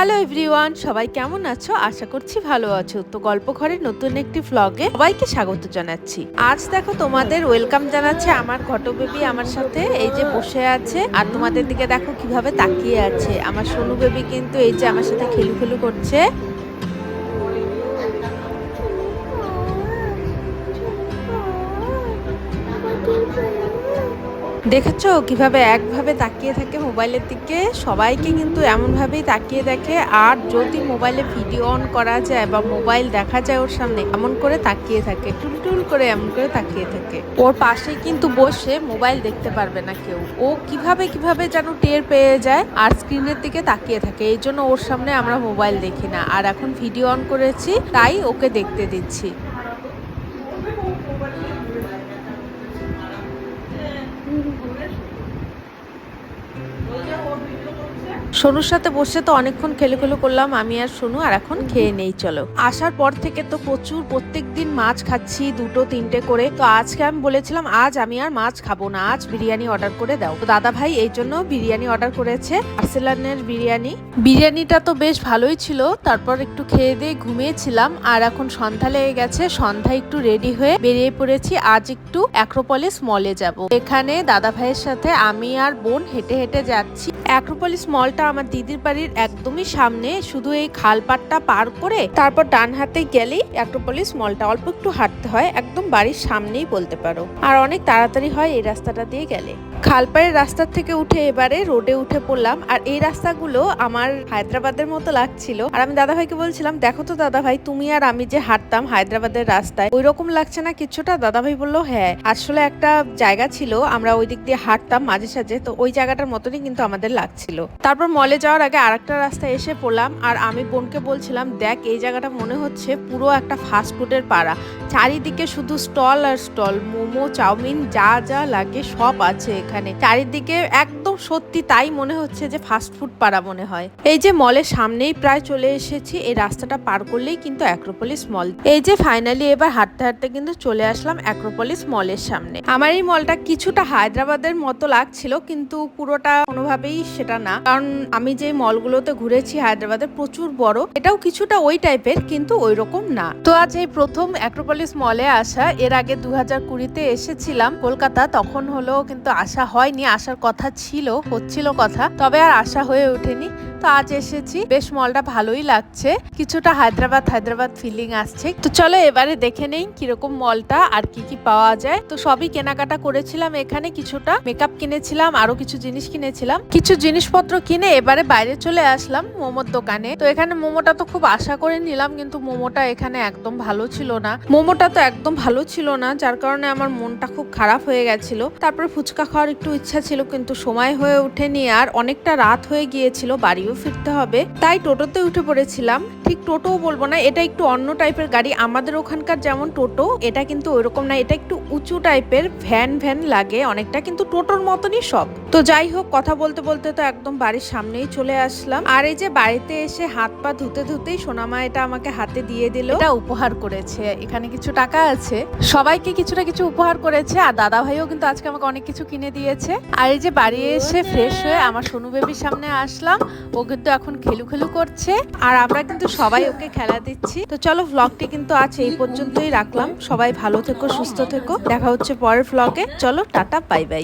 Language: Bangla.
হ্যালো এভরিওয়ান সবাই কেমন আছো? আশা করছি ভালো আছো। তো গল্প ঘরের নতুন একটি ফ্লগে সবাইকে স্বাগত জানাচ্ছি। আজ দেখো তোমাদের ওয়েলকাম জানাচ্ছে আমার ঘটো বেবি আমার সাথে। এই যে বসে আছে। আর তোমাদের দিকে দেখো কীভাবে তাকিয়ে আছে। আমার সোনু বেবি কিন্তু এই যে আমার সাথে খেলু খেলু করছে। দেখেছ কীভাবে একভাবে তাকিয়ে থাকে মোবাইলের দিকে? সবাইকে কিন্তু এমনভাবেই তাকিয়ে দেখে। আর যদি মোবাইলে ভিডিও অন করা যায় বা মোবাইল দেখা যায় ওর সামনে, এমন করে তাকিয়ে থাকে। টুলটুল করে এমন করে তাকিয়ে থাকে। ওর পাশে কিন্তু বসে মোবাইল দেখতে পারবে না কেউ। ও কীভাবে কীভাবে যেন টের পেয়ে যায় আর স্ক্রিনের দিকে তাকিয়ে থাকে। এই জন্য ওর সামনে আমরা মোবাইল দেখি না। আর এখন ভিডিও অন করেছি, তাই ওকে দেখতে দিচ্ছি। ও ভিডিও সোনুর সাথে বসে তো অনেকক্ষণ খেলে খেলে করলাম, আমি আর সোনু, আর এখন খেয়ে নেই, চলো। আসার পর থেকে তো প্রচুর প্রত্যেক দিন মাছ খাচ্ছি, দুটো, তিনটে করে। তো আজকে আমি বলেছিলাম, আজ আমি আর মাছ খাব না, আজ বিরিয়ানি অর্ডার করে দাও। তো দাদা ভাই এই জন্য বিরিয়ানি অর্ডার করেছে, আর্সেলানের বিরিয়ানি। বিরিয়ানিটা তো বেশ ভালোই ছিল, তারপর একটু খেয়ে দিয়ে ঘুমিয়েছিলাম, আর এখন সন্ধ্যা লেগে গেছে, সন্ধ্যা একটু রেডি হয়ে বেরিয়ে পড়েছি, আজ একটু অ্যাক্রোপলিস মলে যাব। এখানে দাদা ভাইয়ের সাথে আমি আর বোন হেঁটে হেঁটে যাচ্ছি। অ্যাক্রোপলিস মলটা আমার দিদির বাড়ির একদমই সামনে। শুধু এই খালপাটটা পার করে তারপর ডান হাতে গেলেই অ্যাক্রোপলিস মলটা অল্প একটু হাঁটতে হয়, একদম বাড়ির সামনেই বলতে পারো। আর অনেক তাড়াতাড়ি হয় এই রাস্তাটা দিয়ে গেলে। খালপাড়ের রাস্তার থেকে উঠে এবারে রোডে উঠে পড়লাম, আর এই রাস্তাগুলো আমার হায়দ্রাবাদের মতো লাগছিল। আর আমি দাদা ভাইকে বলছিলাম, দেখো তো দাদা ভাই তুমি আর আমি যে হাঁটতাম হায়দ্রাবাদের রাস্তায় ওই রকম লাগছে না কিছুটা? দাদা ভাই বলল হ্যাঁ আসলে একটা জায়গা ছিল, আমরা ওই দিক দিয়ে হাঁটতাম মাঝে সাঝে, তো ওই জায়গাটার মতনই কিন্তু আমাদের লাগছিল। তারপর মলে যাওয়ার আগে আরেকটা রাস্তায় এসে পড়লাম, আর আমি বোনকে বলছিলাম, দেখ, এই জায়গাটা মনে হচ্ছে পুরো একটা ফাস্ট ফুডের পাড়া। চারিদিকে শুধু স্টল আর স্টল মোমো, চাউমিন, যা যা লাগে সব আছে এখানে। চারিদিকে একদম সত্যি তাই মনে হচ্ছে যে ফাস্ট ফুড পাড়া মনে হয়। এই যে মলের সামনেই প্রায় চলে এসেছি, এই রাস্তাটা পার করলেই কিন্তু অ্যাক্রোপলিস মল এই যে ফাইনালি এবার হাঁটতে হাঁটতে কিন্তু চলে আসলাম অ্যাক্রোপলিস মলের সামনে। আমার এই মলটা কিছুটা হায়দ্রাবাদের মতো লাগছিল, কিন্তু পুরোটা কোনোভাবেই সেটা না। কারণ আমি যে মলগুলোতে ঘুরেছি, হায়দ্রাবাদে প্রচুর বড়, এটাও কিছুটা ওই টাইপের কিন্তু ওই রকম না। তো আজ এই প্রথম অ্যাক্রোপলিস মলে আসা, এর আগে দু হাজার কুড়িতে এসেছিলাম কলকাতা, তখন হলো কিন্তু আসা হয়নি, আসার কথা ছিল। হচ্ছিল কথা তবে আর আশা হয়ে ওঠেনি। তো আজ এসেছি। বেশ মলটা ভালোই লাগছে। কিছুটা হায়দ্রাবাদ হায়দ্রাবাদ ফিলিং আসছে। তো চলো এবারে দেখে নেই কীরকম মলটা আর কি কি পাওয়া যায়। তো সবই কেনাকাটা করেছিলাম এখানে কিছুটা। মেকআপ কিনেছিলাম, আরও কিছু জিনিস কিনেছিলাম। কিছু জিনিসপত্র কিনে এবারে বাইরে চলে আসলাম মোমোর দোকানে। তো এখানে মোমোটা তো খুব আশা করে নিলাম, কিন্তু মোমোটা এখানে একদম ভালো ছিল না। মোমোটা তো একদম ভালো ছিল না, যার কারণে আমার মনটা খুব খারাপ হয়ে গেছিল। তারপরে ফুচকা খাওয়ার একটু ইচ্ছা ছিল, কিন্তু সময় হয়ে ওঠেনি। আর অনেকটা রাত হয়ে গিয়েছিল বাড়িও ফিরতে হবে। তাই টোটোতে উঠে পড়েছিলাম। ঠিক টোটোও বলব না, এটা একটু অন্য টাইপের গাড়ি। আমাদের ওখানকার যেমন টোটো, এটা কিন্তু ওইরকম না, এটা একটু উঁচু টাইপের ভ্যান ভ্যান লাগে অনেকটা, কিন্তু টোটোর মতনই সব। তো যাই হোক, কথা বলতে বলতে তো একদম বাড়ির সামনেই চলে আসলাম। আর এই যে বাড়িতে এসে হাত পা ধুতে ধুতেই সোনামা এটা আমাকে হাতে দিয়ে দিল। এটা উপহার করেছে, এখানে কিছু টাকা আছে। সবাইকে কিছুটা কিছু উপহার করেছে, আর দাদা ভাইও কিন্তু আজকে আমাকে অনেক কিছু কিনে দিয়েছে। আর এই যে বাড়ি এসে ফ্রেশ হয়ে আমার সোনু বেবির সামনে আসলাম, ও কিন্তু এখন খেলু খেলু করছে। আর আমরা কিন্তু সবাই ওকে খেলা দিচ্ছি। তো চলো ভ্লগটি কিন্তু আজ এই পর্যন্তই রাখলাম। সবাই ভালো থেকো, সুস্থ থেকো। দেখা হচ্ছে পরের ভ্লগে চলো টাটা বাই বাই